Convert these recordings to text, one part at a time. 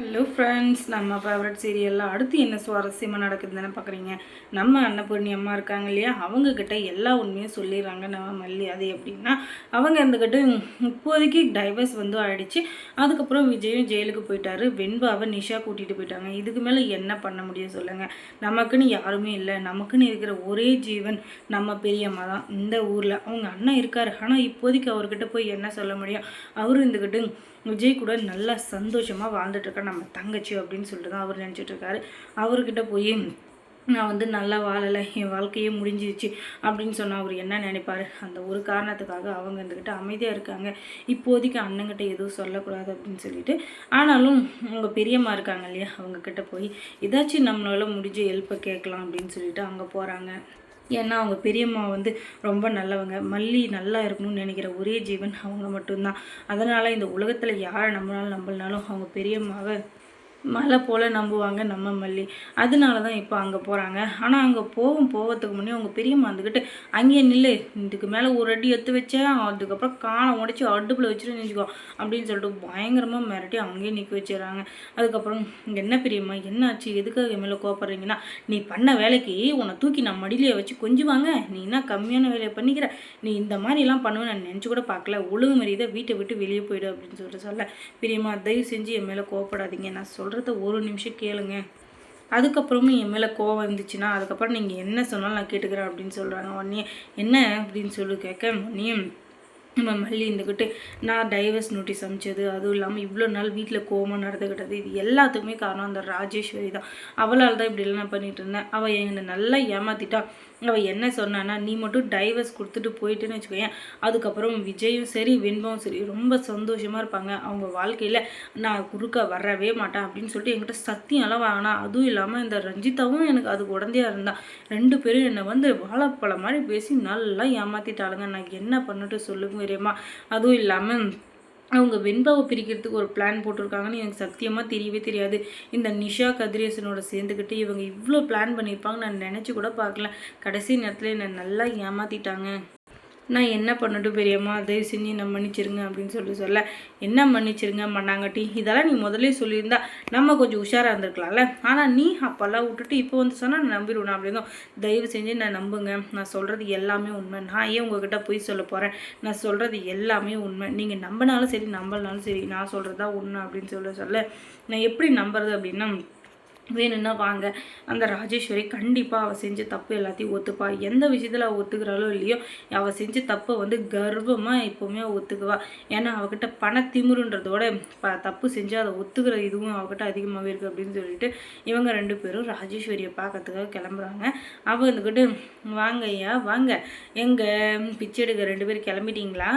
Hello friends நம்ம favourite சீரியலில் அடுத்து என்ன சுவாரஸ்யமாக நடக்குதுன்னு பார்க்குறீங்க நம்ம அன்னபூர்ணி அம்மா இருக்காங்க இல்லையா? அவங்கக்கிட்ட எல்லா உண்மையும் சொல்லிடுறாங்க. நம்ம மல்லி அது எப்படின்னா அவங்க இருந்துக்கிட்டு இப்போதைக்கு டைவர்ஸ் வந்து ஆயிடுச்சு. அதுக்கப்புறம் விஜயும் ஜெயிலுக்கு போயிட்டாரு. வெண்பாவை நிஷா கூட்டிகிட்டு போயிட்டாங்க. இதுக்கு மேலே என்ன பண்ண முடியும் சொல்லுங்கள் நமக்குன்னு யாருமே இல்லை. நமக்குன்னு இருக்கிற ஒரே ஜீவன் நம்ம பெரியம்மா தான். இந்த ஊரில் அவங்க அண்ணன் இருக்கார். ஆனால் இப்போதைக்கு அவர்கிட்ட போய் என்ன சொல்ல முடியும்? அவரும் இருந்துக்கிட்டு விஜய் கூட நல்லா சந்தோஷமாக வாழ்ந்துட்டுருக்கா நம்ம தங்கச்சி அப்படின்னு சொல்லிட்டு தான் அவர் நினச்சிட்ருக்காரு. அவர்கிட்ட போய் நான் வந்து நல்லா வாழலை என் வாழ்க்கையே முடிஞ்சிருச்சு அப்படின்னு சொன்னால் அவர் என்ன நினைப்பார்? அந்த ஒரு காரணத்துக்காக அவங்க இருந்துக்கிட்ட அமைதியாக இருக்காங்க. இப்போதைக்கு அண்ணங்கிட்ட எதுவும் சொல்லக்கூடாது அப்படின்னு சொல்லிட்டு. ஆனாலும் அவங்க பெரியம்மா இருக்காங்க இல்லையா அவங்கக்கிட்ட போய் ஏதாச்சும் நம்மளால் முடிஞ்ச ஹெல்ப்பை கேட்கலாம் அப்படின்னு சொல்லிட்டு அங்கே போகிறாங்க ஏன்னா அவங்க பெரியம்மா வந்து ரொம்ப நல்லவங்க. மல்லி நல்லா இருக்கணும்னு நினைக்கிற ஒரே ஜீவன் அவங்க மட்டும்தான். அதனால் இந்த உலகத்தில் யாரை நம்பினாலும் நம்பலனாலும் அவங்க பெரியம்மாவை மலை போல் நம்புவாங்க நம்ம மல்லி. அதனால தான் இப்போ அங்கே போகிறாங்க ஆனால் அங்கே போகும் போகிறதுக்கு முன்னே அவங்க பெரியம்மா வந்துக்கிட்டு அங்கேயே நில்லு. இதுக்கு மேலே ஒரு அடி எடுத்து வச்சேன் அதுக்கப்புறம் காலை உடச்சி அடுப்பில் வச்சுட்டு நினச்சிக்கோ அப்படின்னு சொல்லிட்டு பயங்கரமாக மிரட்டி அங்கேயே நிற்க வச்சிடறாங்க. அதுக்கப்புறம் என்ன பெரியம்மா என்னாச்சு? எதுக்காக என் மேலே கோப்படுறீங்கன்னா நீ பண்ண வேலைக்கு உன்னை தூக்கி நான் மடியிலேயே வச்சு கொஞ்சுவாங்க. நீ என்ன கம்மியான வேலையை பண்ணிக்கிற? நீ இந்த மாதிரிலாம் பண்ணுவேன் நான் நினச்சி கூட பார்க்கல. ஒழுங்கு மரியாதை வீட்டை விட்டு வெளியே போயிடு அப்படின்னு சொல்லிட்டு சொல்ல. பெரியம்மா தயவு செஞ்சு என் மேலே கோவப்படாதீங்க. நான் சொல்ல சொல்கிறத ஒரு நிமிஷம் கேளுங்க. அதுக்கப்புறமும் என் மேலே கோவம் இருந்துச்சுன்னா அதுக்கப்புறம் நீங்கள் என்ன சொன்னாலும் நான் கேட்டுக்கிறேன் அப்படின்னு சொல்கிறாங்க உடனே என்ன? அப்படின்னு சொல்லி கேட்க உடனே நம்ம மல்லி இருந்துக்கிட்டு நான் டைவர்ஸ் நோட்டீஸ் அமிச்சது அதுவும் இல்லாமல் இவ்வளோ நாள் வீட்டில் கோமம் நடந்துக்கிட்டது இது எல்லாத்துக்குமே காரணம் அந்த ராஜேஸ்வரி தான். அவளால் தான் இப்படிலாம் நான் பண்ணிகிட்டு இருந்தேன். அவள் என்னை நல்லா ஏமாற்றிட்டா அவள் என்ன சொன்னான்னா நீ மட்டும் டைவர்ஸ் கொடுத்துட்டு போயிட்டுன்னு வச்சுக்கோயேன். அதுக்கப்புறம் விஜயும் சரி வெண்பாவும் சரி ரொம்ப சந்தோஷமாக இருப்பாங்க. அவங்க வாழ்க்கையில் நான் குறுக்க வரவே மாட்டேன் அப்படின்னு சொல்லிட்டு என்கிட்ட சத்தியம்லாம் வாங்கினா அதுவும் இல்லாமல் இந்த ரஞ்சிதாவும் எனக்கு அது உடந்தையாக இருந்தா. ரெண்டு பேரும் என்னை வந்து வாழைப்பழம் மாதிரி பேசி நல்லா ஏமாற்றிட்டாளுங்க நான் என்ன பண்ணிட்டு சொல்லுங்க சௌகரியமாக அதுவும் இல்லாமல் அவங்க வெண்பாவை பிரிக்கிறதுக்கு ஒரு பிளான் போட்டிருக்காங்கன்னு எனக்கு சத்தியமாக தெரியவே தெரியாது. இந்த நிஷா கதிரேசனோட சேர்ந்துக்கிட்டு இவங்க இவ்வளோ பிளான் பண்ணியிருப்பாங்க நான் நினச்சி கூட பார்க்கல. கடைசி நேரத்தில் என்னை நல்லா ஏமாற்றிட்டாங்க நான் என்ன பண்ணட்டும் பெரியம்மா தயவு செஞ்சு என்ன மன்னிச்சிருங்க அப்படின்னு சொல்லி சொல்ல. என்ன மன்னிச்சிருங்க மண்ணாங்கட்டி இதெல்லாம் நீ முதலே சொல்லியிருந்தா நம்ம கொஞ்சம் உஷாராக இருந்திருக்கலாம்ல. ஆனால் நீ அப்போல்லாம் விட்டுட்டு இப்போ வந்து சொன்னால் நான் நம்பிடுவேன். அப்படின்னு தயவு செஞ்சு நான் நம்புங்க. நான் சொல்கிறது எல்லாமே உண்மை. நான் ஏன் உங்ககிட்ட போய் சொல்ல போகிறேன் நான் சொல்கிறது எல்லாமே உண்மை. நீங்கள் நம்பினாலும் சரி நம்பலனாலும் சரி நான் சொல்கிறது தான் உண்மை அப்படின்னு சொல்ல சொல்ல. நான் எப்படி நம்புறது அப்படின்னா வேணும்னா வாங்க. அந்த ராஜேஸ்வரி கண்டிப்பாக அவள் செஞ்ச தப்பு எல்லாத்தையும் ஒத்துப்பா. எந்த விஷயத்தில் அவள் ஒத்துக்கிறாளோ இல்லையோ அவள் செஞ்ச தப்பை வந்து கர்வமாக எப்போவுமே அவள் ஒத்துக்குவா. ஏன்னா அவகிட்ட பண திமுருன்றதோட ப தப்பு செஞ்சு அதை ஒத்துக்கிற இதுவும் அவகிட்ட அதிகமாகவே இருக்குது அப்படின்னு சொல்லிட்டு இவங்க ரெண்டு பேரும் ராஜேஸ்வரியை பார்க்கறதுக்காக கிளம்புறாங்க. அவள் இருந்துக்கிட்டு வாங்க ஐயா வாங்க. எங்கள் பிச்சை எடுக்க ரெண்டு பேரும் கிளம்பிட்டீங்களா?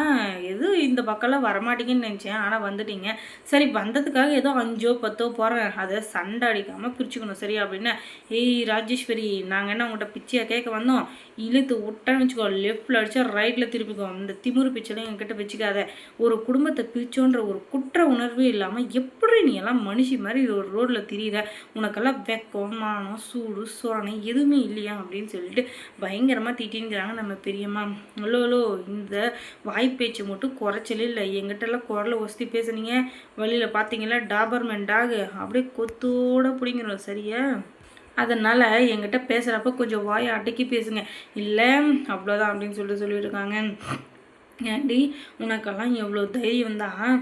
எது இந்த பக்கம்லாம் வரமாட்டீங்கன்னு நினச்சேன். ஆனால் வந்துட்டீங்க. சரி வந்ததுக்காக ஏதோ அஞ்சோ பத்தோ போகிறேன் அதை சண்டை அடிக்காமல் பிரிச்சுக்கணும். சரியா? அப்படின்னா ஏய் ராஜேஸ்வரி நாங்கள் என்ன உங்கள்கிட்ட பிச்சையாக கேட்க வந்தோம்? இழுத்து விட்டான்னு வச்சுக்கோ லெஃப்டில் அடித்தா ரைட்டில் திருப்பிக்கோ. இந்த திமுரு பிச்சைலாம் என்கிட்ட வச்சுக்காத. ஒரு குடும்பத்தை பிரிச்சோன்ற ஒரு குற்ற உணர்வே இல்லாமல் எப்படி நீ எல்லாம் மனுஷி மாதிரி ஒரு ரோட்டில் திரியிற? உனக்கெல்லாம் வெக்கம் மானம் சூடு சோரணை எதுவுமே இல்லையா? அப்படின்னு சொல்லிட்டு பயங்கரமாக திட்டிங்கிறாங்க நம்ம பெரியம்மா. இல்லோ ஹலோ இந்த வாய்ப்பேச்சு மட்டும் குறைச்சலே இல்லை. எங்கிட்டலாம் குரலை ஒசி பேசுனீங்க. வழியில் பார்த்தீங்களா? Doberman dog. அப்படியே கொத்தோடு பிடிங்கிறோம் சரியா? அதனால் என்கிட்ட பேசுகிறப்ப கொஞ்சம் வாயை அடக்கி பேசுங்க. இல்லை அவ்வளோதான் அப்படின்னு சொல்லிட்டு சொல்லியிருக்காங்க. ஏண்டி உனக்கெல்லாம் எவ்வளோ தைரியம் தான்.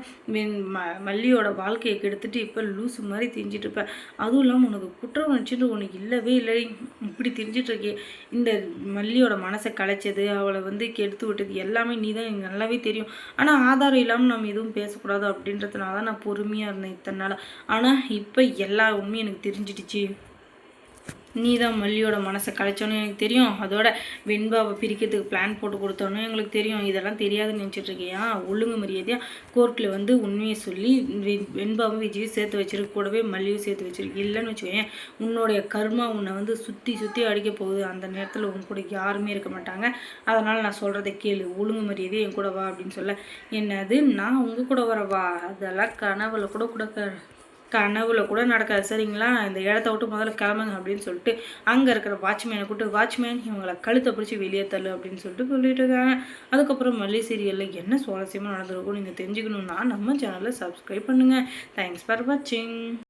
ம மல்லியோட வாழ்க்கையை கெடுத்துட்டு இப்போ லூசு மாதிரி தெரிஞ்சிட்ருப்பேன் அதுவும் இல்லாமல் உனக்கு குற்ற உணர்ச்சின்னு உனக்கு இல்லவே இல்லை இப்படி தெரிஞ்சிட்ருக்கே இந்த மல்லியோட மனசை கலைச்சது அவளை வந்து கெடுத்து விட்டது எல்லாமே நீ தான் எனக்கு நல்லாவே தெரியும். ஆனால் ஆதாரம் இல்லாமல் நம்ம எதுவும் பேசக்கூடாது அப்படின்றதுனால தான் நான் பொறுமையாக இருந்தேன் இத்தனை நாள். ஆனால் இப்போ எல்லா உண்மையும் எனக்கு தெரிஞ்சிடுச்சு. நீ தான் மல்லியோட மனசை கலைச்சோன்னு எனக்கு தெரியும். அதோட வெண்பாவை பிரிக்கிறதுக்கு பிளான் போட்டு கொடுத்தோன்னு எங்களுக்கு தெரியும். இதெல்லாம் தெரியாதுன்னு நினச்சிட்ருக்கியா ஒழுங்கு மரியாதையாக கோர்ட்டில் வந்து உண்மையை சொல்லி வெண்பாவும் விஜயும் சேர்த்து வச்சிருக்கு. கூடவே மல்லியும் சேர்த்து வச்சிருக்கு. இல்லைன்னு வச்சுக்கோயேன் உன்னுடைய கர்மா உன்னை வந்து சுற்றி சுற்றி அடிக்க போகுது. அந்த நேரத்தில் உன் கூட யாருமே இருக்க மாட்டாங்க. அதனால் நான் சொல்கிறத கேளு. ஒழுங்கு மரியாதை என் கூட வா அப்படின்னு சொல்ல. என்னது? நான் உங்கள் கூட வரவா? அதெல்லாம் கனவுல கூட கூட கனவுல கூட நடக்காது. சரிங்களா? இந்த இடத்த விட்டு முதல்ல கிளம்புங்க அப்படின்னு சொல்லிட்டு அங்கே இருக்கிற வாட்ச்மேனை கூப்பிட்டு வாட்ச்மேன் இவங்களை கழுத்தை பிடிச்சி வெளியே தள்ளு அப்படின்னு சொல்லிட்டு சொல்லிட்டு இருக்காங்க. அதுக்கப்புறம் மல்லி சீரியலில் என்ன சுவாரஸ்யமாக நடந்திருக்கும் நீங்கள் தெரிஞ்சுக்கணுன்னா நம்ம சேனலை சப்ஸ்கிரைப் பண்ணுங்கள் தேங்க்ஸ் ஃபார் வாட்சிங்